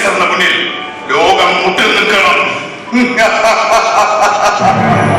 നെസറിന് മുന്നിൽ ലോകം മുട്ടിൽ നിൽക്കണം.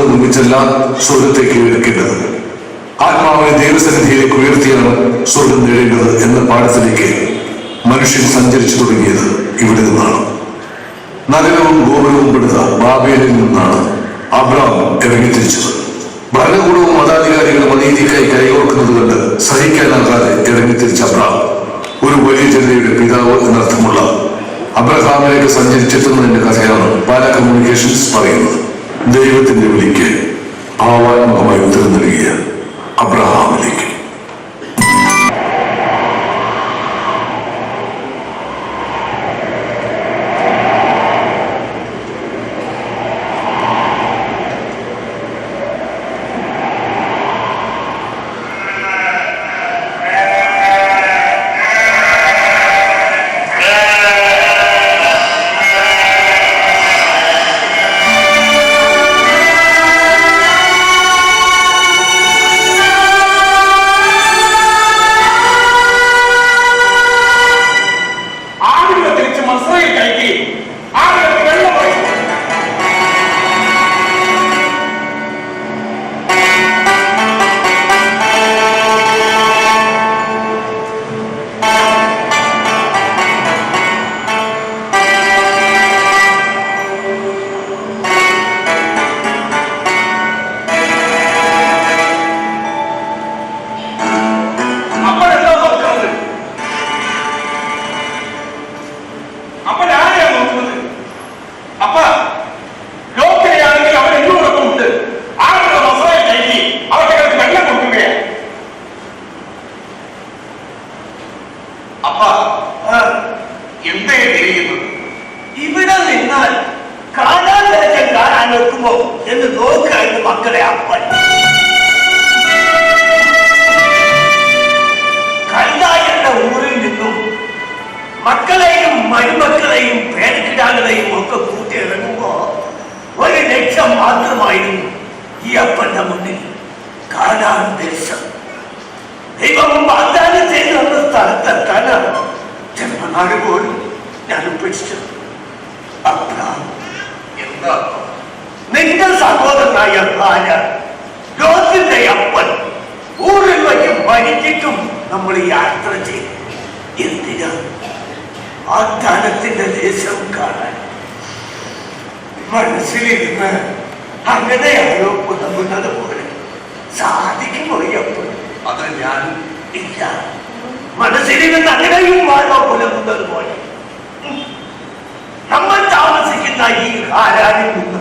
സൗഹൃദം നിർമ്മിച്ചെല്ലാം സ്വർഗത്തേക്ക് ഉയർക്കേണ്ടത്. ആത്മാവിനെ ദൈവസന്നിധിയിലേക്ക് ഉയർത്തിയാണ് സ്വർഗം നേടേണ്ടത് എന്ന പാഠത്തിലേക്ക് മനുഷ്യൻ സഞ്ചരിച്ചു തുടങ്ങിയത് ഇവിടെ നിന്നാണ്. നരകവും ഗോപുരവും പെടുത്ത ബാബേലിൽ നിന്നാണ് അബ്രാം ഇറങ്ങിത്തിരിച്ചത്. ഭരണകൂടവും മതാധികാരികളും അനീതിക്കായി കൈകോർക്കുന്നത് കണ്ട് സഹിക്കാനാകാതെ ഇറങ്ങിത്തിരിച്ച അബ്രാം ഒരു വലിയ ജനതയുടെ പിതാവ് എന്നർത്ഥമുള്ള അബ്രഹാമിലേക്ക് സഞ്ചരിച്ചെത്തുന്നതിന്റെ കഥയാണ് പാല കമ്മ്യൂണിക്കേഷൻസ് പറയുന്നത്. ദൈവത്തിന്റെ വിളിക്ക് ഭാവാത്മകമായി ഉത്തരം നൽകിയ അബ്രഹാമിലേക്ക്. ഈ അപ്പന്റെ മുന്നിൽ കാണാൻ ദേശം ദൈവം വാഗ്ദാനം ചെയ്ത് തന്ന സ്ഥലത്തെത്താനാണ് ജന്മനാട് പോലും ഞാൻ ഉപേക്ഷിച്ചത് അബ്രഹാം എന്താ? നിന്റെ സഹോദരനായ ഭാര്യ ലോകത്തിന്റെ അപ്പൻ ഊരിൽ വയ്ക്കും മരിച്ചിട്ടും നമ്മൾ യാത്ര ചെയ്തു. എന്തിനാ? വാഗ്ദാനത്തിന്റെ ദേശം കാണാൻ. മനസ്സിലിരുന്ന് അങ്ങനെയായോ പുലമ്പുന്നത് പോലെ സാധിക്കുമോ ഈ അപ്പൻ അത് ഞാൻ ഇല്ല. മനസ്സിലിരുന്ന് അങ്ങനെയും വാഴോ പുലർന്നത് പോലെ. നമ്മൾ താമസിക്കുന്ന ഈ കാരാനിൽ നിന്ന്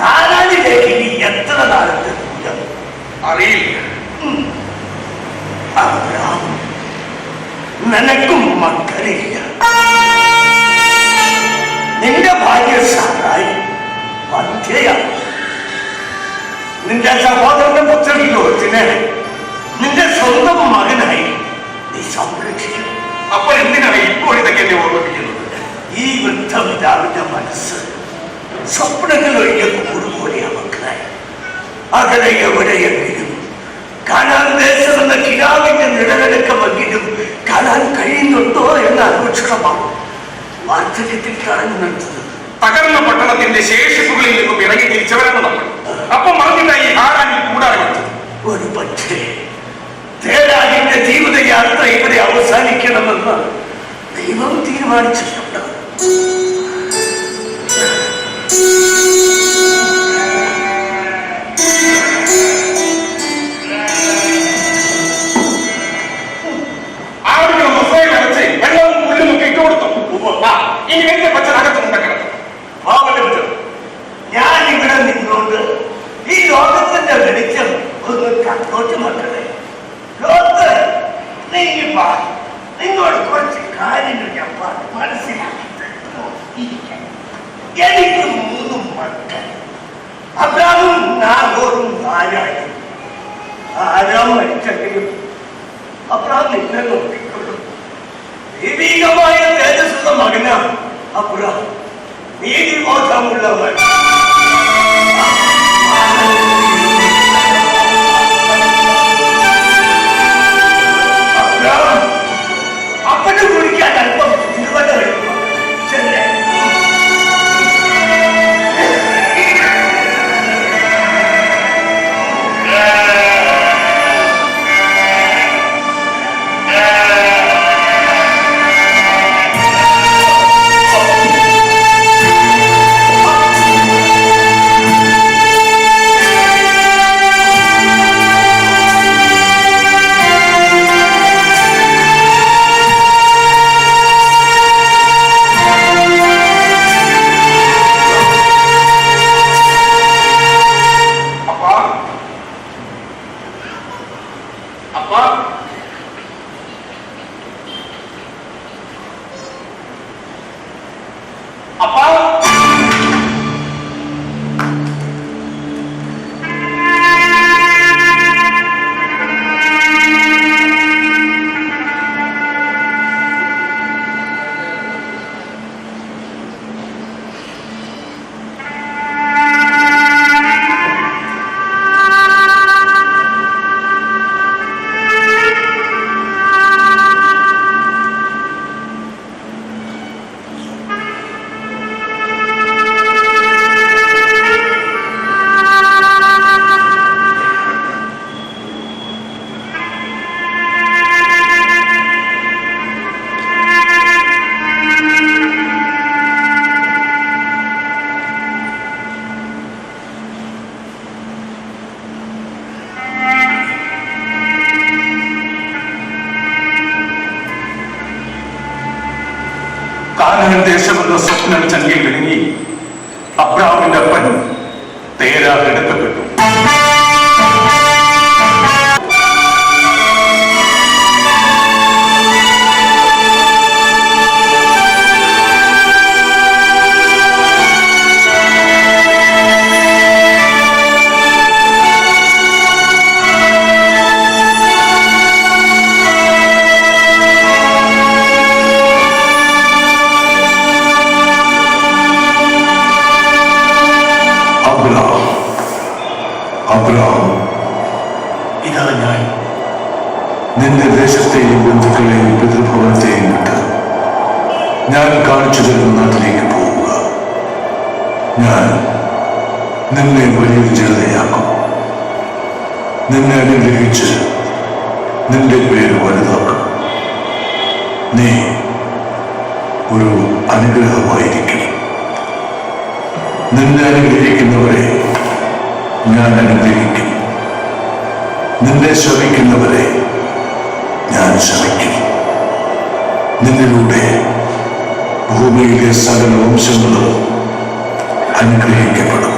കാലാലിലേക്ക് ഇനി എത്ര കാലത്തെ ദൂരം? അറിയില്ല. നിനക്കും മക്കളില്ല. നിന്റെ സഹോദരന്റെ പുത്രൻ ലോകത്തിനെ നിന്റെ സ്വന്തം മകനായി നീ സംരക്ഷിക്കണം അപ്പൊ എന്തിനാണ് ഇപ്പോൾ ഇതൊക്കെ എന്നെ ഓർമ്മിപ്പിക്കുന്നത്? ഈ വൃദ്ധപിതാവിന്റെ മനസ്സ് സ്വപ്നങ്ങൾ ഒഴിഞ്ഞ കൂടുപോലെയാ മക്കളായി അകലെ എവിടെയെങ്കിലും കാണാൻ എന്ന കിരാവിന്റെ നിഴലടക്കം നാഗോറും ആരായും ആരാം മരിച്ചെങ്കിലും അബ്രാം നിന്നെ നോക്കിക്കൊള്ളു. ദൈവികമായ തേജസ്സുള്ള മകനാണ് അബ്രാം നീതിബോധമുള്ളവൻ ചങ്കിൽ വിഴുങ്ങി. അബ്രാമിന്റെ അപ്പൻ തേരാതെടുക്കപ്പെട്ടു. അബ്രഹാം ഇതാ ഞാൻ. നിന്റെ ദേശത്തെയും ബന്ധുക്കളെയും പിതൃഭവനത്തെയും വിട്ട് ഞാൻ കാണിച്ചു തരുന്ന നാട്ടിലേക്ക് പോവുക ഞാൻ നിന്നെ വലിയൊരു ജനതയാക്കും. നിന്നെ അനുഗ്രഹിച്ച് നിന്റെ പേര് വലുതാക്കും. നീ ഒരു അനുഗ്രഹമായിരിക്കണം. നിന്നെ അനുഗ്രഹിക്കുന്നവരെ ഞാൻ അനുഗ്രഹിക്കും. നിന്നെ ശ്രമിക്കുന്നവരെ ഞാൻ ശ്രമിക്കും നിന്നിലൂടെ ഭൂമിയിലെ സകല വംശങ്ങളും അനുഗ്രഹിക്കപ്പെടും.